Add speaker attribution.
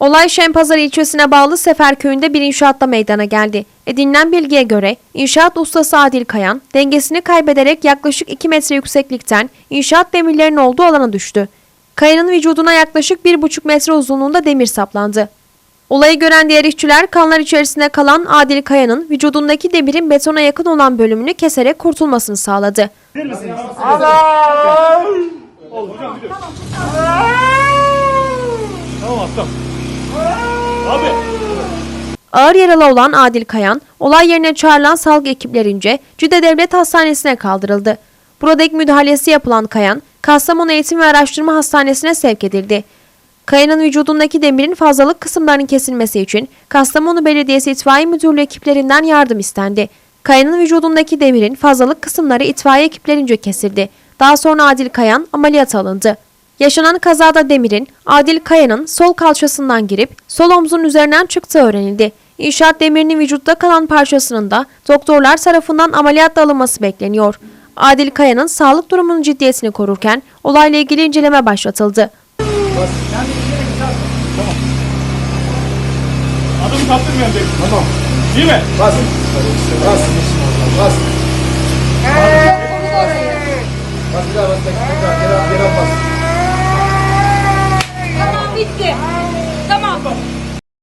Speaker 1: Olay Şempazarı ilçesine bağlı Seferköy'ünde bir inşaatta meydana geldi. Edinilen bilgiye göre inşaat ustası Adil Kayan dengesini kaybederek yaklaşık 2 metre yükseklikten inşaat demirlerinin olduğu alana düştü. Kayanın vücuduna yaklaşık 1,5 metre uzunluğunda demir saplandı. Olayı gören diğer işçiler kanlar içerisinde kalan Adil Kaya'nın vücudundaki demirin betona yakın olan bölümünü keserek kurtulmasını sağladı.
Speaker 2: Tamam tamam. Abi.
Speaker 1: Ağır yaralı olan Adil Kayan, olay yerine çağrılan sağlık ekiplerince Cüde Devlet Hastanesi'ne kaldırıldı. Burada ilk müdahalesi yapılan Kayan, Kastamonu Eğitim ve Araştırma Hastanesi'ne sevk edildi. Kayan'ın vücudundaki demirin fazlalık kısımlarının kesilmesi için Kastamonu Belediyesi İtfaiye Müdürlüğü ekiplerinden yardım istendi. Kayan'ın vücudundaki demirin fazlalık kısımları itfaiye ekiplerince kesildi. Daha sonra Adil Kayan ameliyata alındı. Yaşanan kazada Demir'in Adil Kaya'nın sol kalçasından girip sol omzunun üzerinden çıktığı öğrenildi. İnşaat demirinin vücutta kalan parçasının da doktorlar tarafından ameliyatla alınması bekleniyor. Adil Kaya'nın sağlık durumunun ciddiyetini korurken olayla ilgili inceleme başlatıldı.
Speaker 2: Adamı kaptırmıyorum dedim.
Speaker 3: Tamam.
Speaker 2: Değil mi?
Speaker 3: Bas. Bas. Bas. Bas. Bas bir daha bas. Geri al bas.